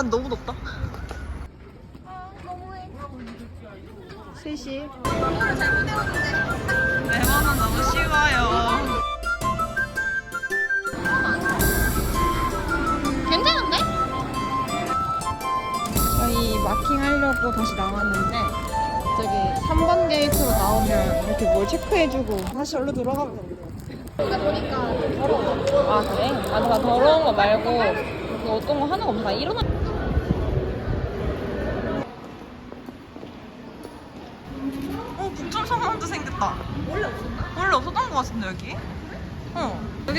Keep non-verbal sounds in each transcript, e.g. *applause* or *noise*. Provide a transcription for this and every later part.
아 너무 덥다. 3시. 레몬은 너무 쉬워요. 괜찮은데? 저희 마킹 하려고 다시 나왔는데 저기 3번 게이트로 나오면 이렇게 뭘 체크해주고 다시 얼른 됩니다. 그러다 보니까 좀 더러워. 아 그래? 아나 더러운 거 말고 그 어떤 거 없어. 다 일어나.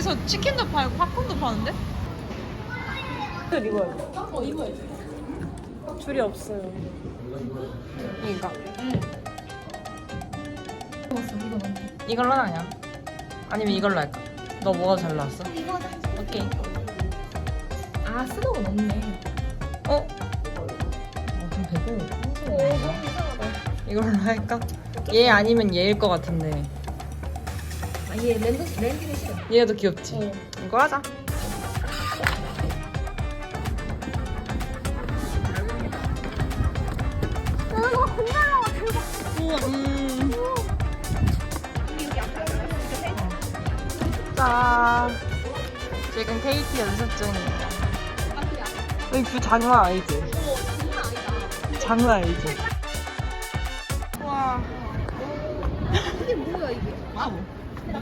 여기서 치킨도 팔고 팝콘도 파는데? 이거요. 어 이거야지. 줄이 없어요. 이거. 이걸로 하냐? 아니면 이걸로 할까? 너 뭐가 잘 나왔어? 이거. 오케이. 아, 스노우는 없네. 어? 어, 좀 배고. 이걸로 할까? 얘 아니면 얘일 것 같은데. 아, 얘 랜드, 랜딩이 싫어. 더 귀엽지? 어. 이거 하자. 어, 이거 대박. 우와, 음. 자, 지금 KT 연습 중이에요. 여기 뷰 장난 아니지? 장난 아니지?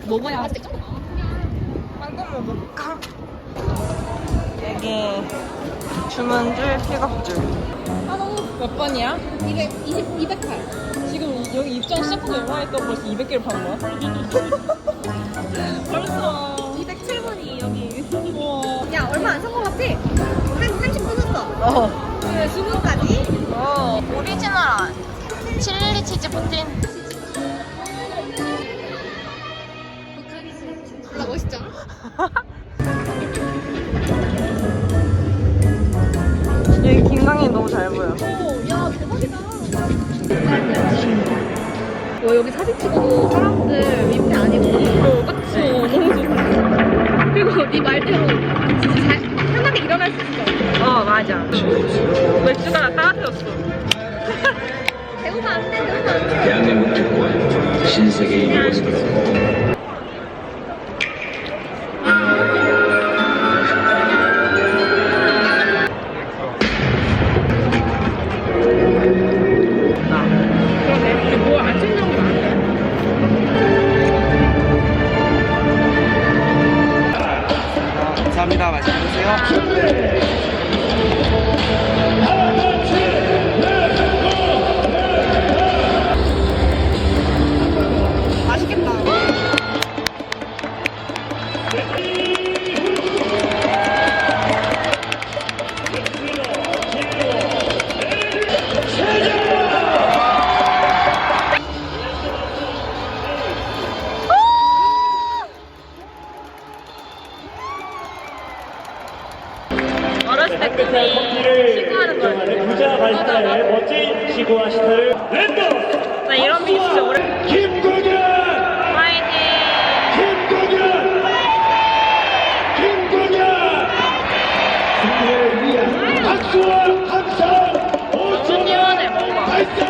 먹어야 빵도 먹을까? 이게 주문줄, 픽업줄. 아, 너무. 몇 번이야? 200, 20, 208. 지금 여기 입장 시작한 지 얼마 있다고 벌써 200개를 판 거야? *laughs* 벌써. 207번이 여기. 우와. 야, 얼마 안 산 거 같지? 한 30분 샀어. 어. 그 주문까지. 어. 오리지널 칠리 치즈 푸틴. 여기 김강이 너무 잘 보여. 오, 야, 대박이다. 와, 여기 사진 찍어도 사람들 민폐 아니고. 어, 그치. 너무 좋다. 그리고 네 말대로 진짜 잘, 편하게 일어날 수 있어. 어, 맞아. 맥주가 따뜻했어. 배우면 안 돼, 배우면 안 돼. 대한민국 축구와 신세계의 모습으로 그러네. 승리를 위한 박수와 감사 뭔가 발사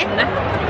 아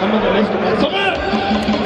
한번더 레스트. 서발!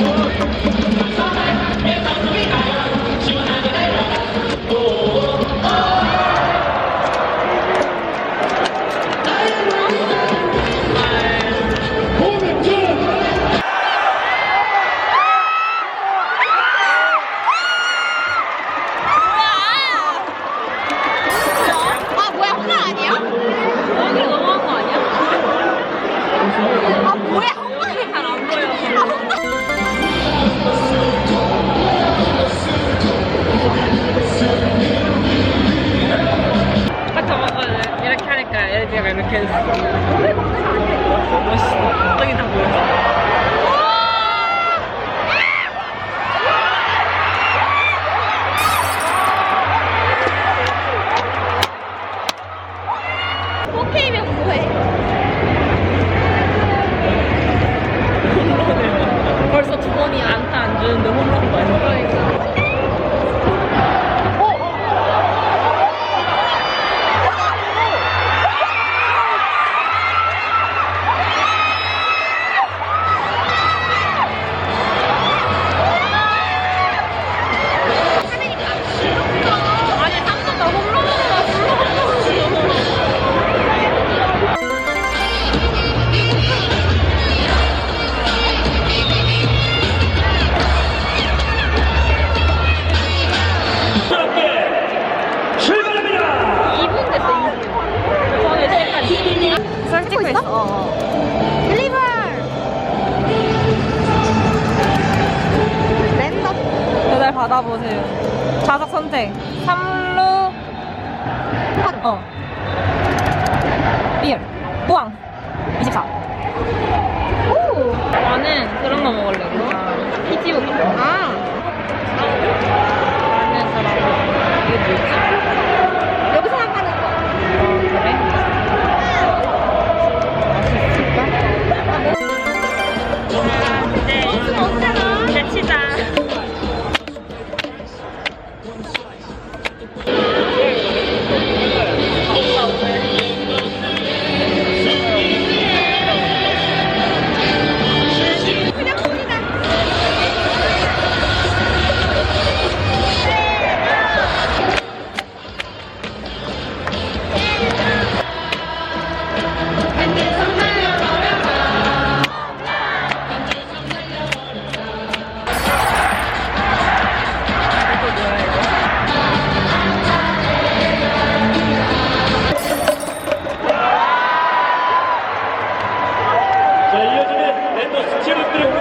자, 이어지면 랜더 스치로 들어